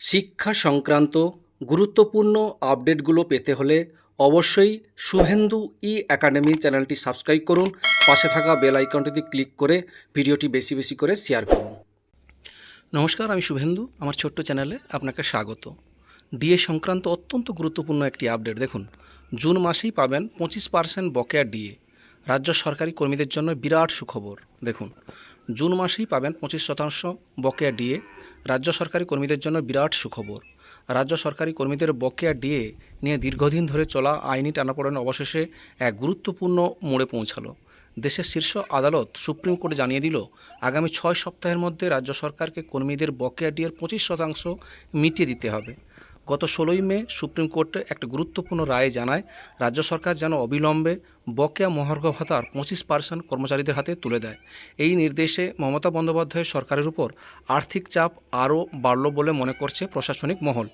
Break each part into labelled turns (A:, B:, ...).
A: শিক্ষা সংক্রান্ত গুরুত্বপূর্ণ আপডেটগুলো পেতে হলে অবশ্যই শুভেন্দু ই একাডেমি চ্যানেলটি সাবস্ক্রাইব করুন। পাশে থাকা বেল আইকনটিতে ক্লিক করে ভিডিওটি বেশি বেশি করে শেয়ার করুন। নমস্কার, আমি শুভেন্দু। আমার ছোট্ট চ্যানেলে আপনাকে স্বাগত। ডিএ সংক্রান্ত অত্যন্ত গুরুত্বপূর্ণ একটি আপডেট দেখুন। জুন মাসেই পাবেন পঁচিশ পার্সেন্ট বকেয়া ডিএ। রাজ্য সরকারি কর্মীদের জন্য বিরাট সুখবর। দেখুন, জুন মাসেই পাবেন পঁচিশ শতাংশ বকেয়া ডিএ। রাজ্য সরকারি কর্মীদের জন্য বিরাট সুখবর। রাজ্য সরকারি কর্মীদের বকেয়া ডিএ নিয়ে দীর্ঘদিন ধরে চলা আইনি টানাপোড়েন অবশেষে এক গুরুত্বপূর্ণ মোড়ে পৌঁছালো। দেশের শীর্ষ আদালত সুপ্রিম কোর্টে জানিয়ে দিল, আগামী ছয় সপ্তাহের মধ্যে রাজ্য সরকারকে কর্মীদের বকেয়া ডিএর পঁচিশ শতাংশ মিটিয়ে দিতে হবে। গত ষোলোই মে সুপ্রিম কোর্টে একটা গুরুত্বপূর্ণ রায় জানায়, রাজ্য সরকার যেন অবিলম্বে বকেয়া মহার্ঘ ভাতার পঁচিশ পার্সেন্ট কর্মচারীদের হাতে তুলে দেয়। এই নির্দেশে মমতা বন্দ্যোপাধ্যায়ের সরকারের উপর আর্থিক চাপ আরও বাড়ল বলে মনে করছে প্রশাসনিক মহল।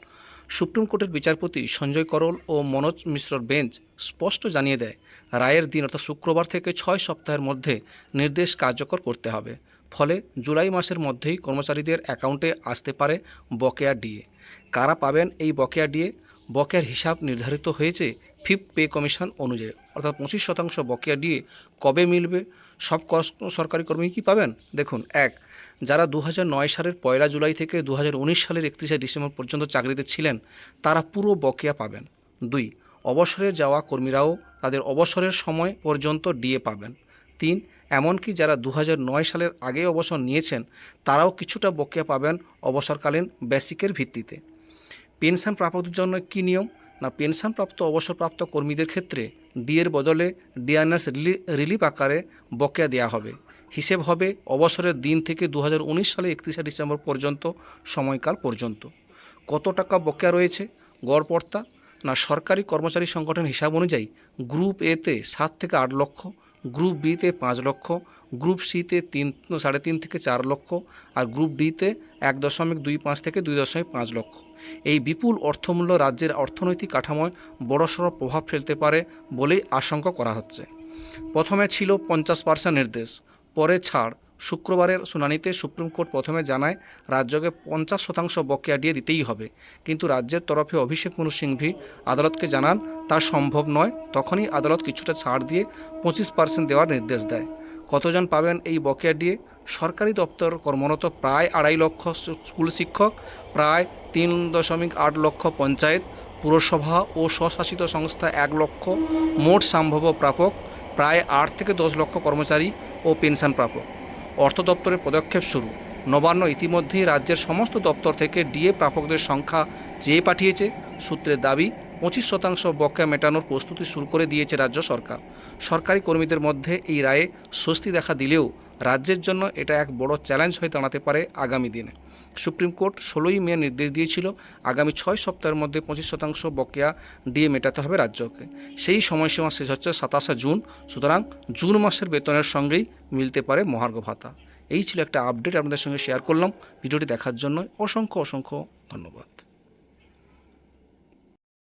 A: সুপ্রিম কোর্টের বিচারপতি সঞ্জয় করল ও মনোজ মিশ্রর বেঞ্চ স্পষ্ট জানিয়ে দেয়, রায়ের দিন অর্থাৎ শুক্রবার থেকে ছয় সপ্তাহের মধ্যে নির্দেশ কার্যকর করতে হবে। ফলে জুলাই মাসের মধ্যেই কর্মচারীদের অ্যাকাউন্টে আসতে পারে বকেয়া ডিএ। কারা পাবেন এই বকেয়া ডিএ? বকেয়ার হিসাব নির্ধারিত হয়েছে ফিফ পে কমিশন অনুযায়ী। অর্থাৎ পঁচিশ শতাংশ বকেয়া ডিএ কবে মিলবে? সব সরকারি কর্মী কি পাবেন? দেখুন, এক, যারা দু নয় সালের পয়লা জুলাই থেকে দু হাজার উনিশ সালের একত্রিশে ডিসেম্বর পর্যন্ত চাকরিতে ছিলেন, তারা পুরো বকেয়া পাবেন। দুই, অবসরে যাওয়া কর্মীরাও তাদের অবসরের সময় পর্যন্ত ডিএ পাবেন। তিন, এমনকি যারা দু সালের আগে অবসর নিয়েছেন, তারাও কিছুটা বকেয়া পাবেন অবসরকালীন বেসিকের ভিত্তিতে। পেনশন প্রাপকদের জন্য কী নিয়ম? না পেনশনপ্রাপ্ত অবসরপ্রাপ্ত কর্মীদের ক্ষেত্রে ডিএর বদলে ডিআরএস রিলিফ আকারে বকেয়া দেওয়া হবে। হিসেব হবে অবসরের দিন থেকে দু হাজার উনিশ সালে একত্রিশে ডিসেম্বর পর্যন্ত, সময়কাল পর্যন্ত। কত টাকা বকেয়া রয়েছে? গড়পর্তা না সরকারি কর্মচারী সংগঠন হিসাব অনুযায়ী গ্রুপ এতে সাত থেকে আট লক্ষ গ্রুপ বিতে পাঁচ লক্ষ, গ্রুপ সিতে তিন সাড়ে তিন থেকে চার লক্ষ আর গ্রুপ ডিতে এক দশমিক দুই পাঁচ থেকে দুই দশমিক পাঁচ লক্ষ। এই বিপুল অর্থমূল্য রাজ্যের অর্থনৈতিক কাঠামোয় বড়সড় প্রভাব ফেলতে পারে বলেই আশঙ্কা করা হচ্ছে। প্রথমে ছিল পঞ্চাশ পার্সেন্ট নির্দেশ, পরে ছাড়। শুক্রবারের শুনানিতে সুপ্রিম কোর্ট প্রথমে জানায়, রাজ্যকে পঞ্চাশ শতাংশ বকেয়া দিয়ে দিতেই হবে। কিন্তু রাজ্যের তরফে অভিষেক মনু সিংভি আদালতকে জানান তা সম্ভব নয়, তখনই আদালত কিছুটা ছাড় দিয়ে পঁচিশ পার্সেন্ট দেওয়ার নির্দেশ দেয়। কতজন পাবেন এই বকেয়া দিয়ে? সরকারি দপ্তর কর্মরত প্রায় আড়াই লক্ষ স্কুল- শিক্ষক, প্রায় তিন দশমিক আট লক্ষ পঞ্চায়েত, পুরসভা ও স্বশাসিত সংস্থা এক লক্ষ, মোট সম্ভাব্য প্রাপক প্রায় আট থেকে দশ লক্ষ কর্মচারী ও পেনশন প্রাপক। অর্থ দপ্তরের পদক্ষেপ শুরু। নবান্ন ইতিমধ্যেই রাজ্যের সমস্ত দপ্তর থেকে ডিএ প্রাপকদের সংখ্যা চেয়ে পাঠিয়েছে। সূত্রের দাবি পঁচিশ শতাংশ বকেয়া মেটানোর প্রস্তুতি শুরু করে দিয়েছে রাজ্য সরকার। সরকারি কর্মীদের মধ্যে এই রায়ে স্বস্তি দেখা দিলেও রাজ্যের জন্য এটা এক বড় চ্যালেঞ্জ হয়ে দাঁড়াতে পারে আগামী দিনে। সুপ্রিম কোর্ট ষোলোই মে নির্দেশ দিয়েছিল, আগামী ছয় সপ্তাহের মধ্যে পঁচিশ শতাংশ বকেয়া দিয়ে মেটাতে হবে রাজ্যকে। সেই সময়সীমা শেষ হচ্ছে সাতাশে জুন, সুতরাং জুন মাসের বেতনের সঙ্গেই মিলতে পারে মহার্ঘ ভাতা। এই ছিল একটা আপডেট আপনাদের সঙ্গে শেয়ার করলাম। ভিডিওটি দেখার জন্য অসংখ্য অসংখ্য ধন্যবাদ।